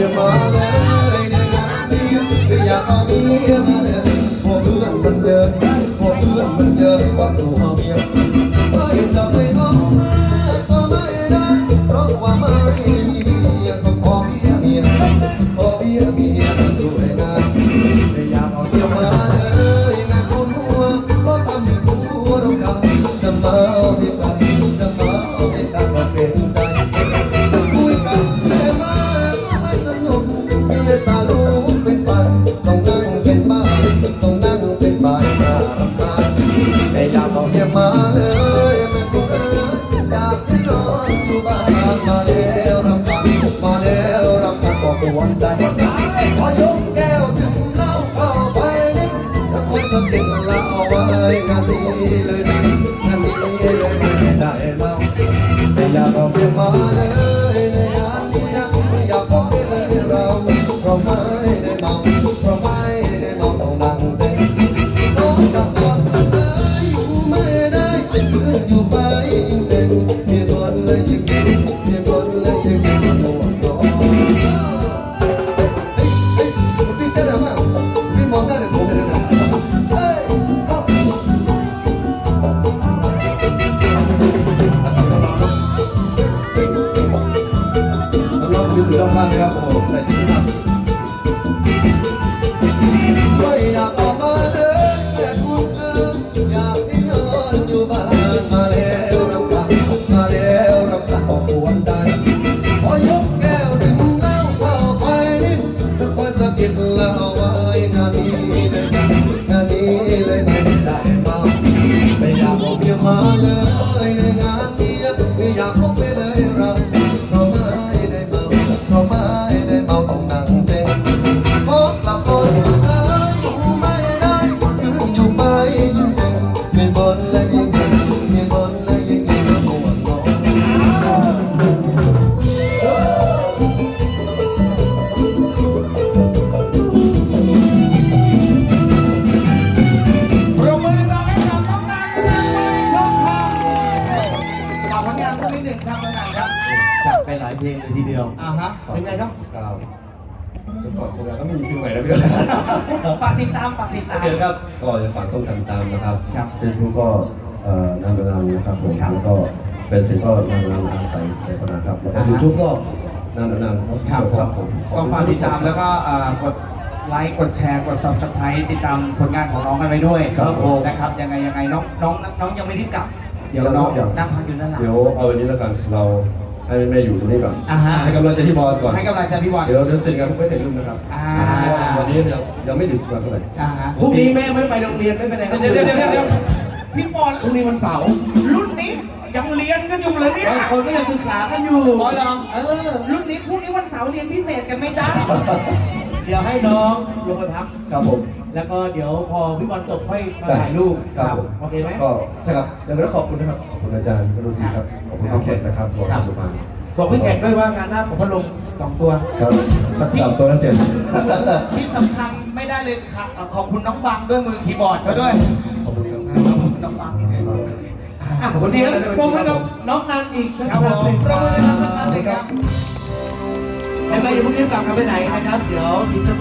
มียมาเลยในงานนี้ไม่อยากเอาเมียมาเลย อยากเอาเมียมาเลยแม่คุณเอ๋ยอยากให้นอนอยู่บ้านมาแล้วรำคาญมาแล้วรำคาญบอกกวนใจขอยกแก้วถึงเหล้าเข้าไปนิดแล้วคอยสติละเอาไว้งานนี้เลยนะงานนี้เลยไม่ได้เมาอยากเอาเพียงมาเลยในงานนี้นะไม่อยากบอกไปเลยเราเพราไม่ได้ากน งานสักนิดหนึ่งครับน้องนางครับจัดไปหลายเพลงเลยทีเดียว อ่าฮะ เป็นไงครับกาวจะสอนคนแล้วก็มีคิวใหม่แล้วพี่ด้วยฝากติดตามฝากติดตามโอเคครับ ก็จะฝากช่องทางติดตามนะครับครับ Facebook ก็เอ่อนามนามนะครับผมครับแล้วก็เฟซบุ๊กก็นามนามอาศัยในพนาครับแล้วก็อ่าฮะยูทูบก็นามนามออฟฟิเชียลครับผมขอบก็คุณฝากทุติดตามแล้วก็เอ่อกดไลค์กดแชร์กด subscribe ติดตามผลงานของน้องกันไปด้วย ครับผมนะครับยังไงยังไงน้องน้องน้องยังไม่รีบกลับ เดี๋ยวน้องยังนั่งพักอยู่นั่นแหละเดี๋ยวเอาวันนี้แล้วกันเราให้แม่อยู่ตรงนี้ก่อนอ่าฮะให้กำลังใจพี่บอลก่อนให้กำลังใจพี่บอลเดี๋ยวเดี๋ยวเสร็จกันไม่ถ่ายรูปนะครับอ่าวันนี้ยังยังไม่ดึกกว่าเท่าไหร่อ่าฮะพรุ่งนี้แม่ไม่ได้ไปโรงเรียนไม่เป็นไรครับเดี๋ยวเดี๋ยวเดี๋ยวเดี๋ยวพี่บอลพรุ่งนี้วันเสาร์รุ่นนี้ยังเรียนกันอยู่เลยเนี่ยบางคนก็ยังศึกษากันอยู่อ๋อเหรอเออรุ่นนี้พรุ่งนี้วันเสาร์เรียนพิเศษกันไหมจ๊ะเดี๋ยวให้น้องลงไปพักครับผม แล้วก็เดี๋ยวพอพี่บอลจบค่อยมาถ่ายรูปครับผมโอเคไหม ก็ใช่ครับยังไม่ต้องขอบคุณนะครับ ขอบคุณอาจารย์วรุณีครับ ขอบคุณพี่แขกนะครับขอบคุณสุภาพบอกพี่แขกด้วยว่างานหน้าของพัดลมสองตัวครับสักสามตัวแล้วเสร็จที่สำคัญไม่ได้เลยค่ะขอบคุณน้องบังด้วยมือคีย์บอร์ดเขาด้วย ขอบคุณครับขอบคุณน้องบังอะเสียงปรบมือกับน้องนันอีกสักครับคผรั้งมหนึ่งปรบมือให้น้องสักครั้งหนึ่งครับไม่ไม่อย่าเพิ่งรีบกลับกันไปไหนนะครับ เดี๋ยวอีกสัก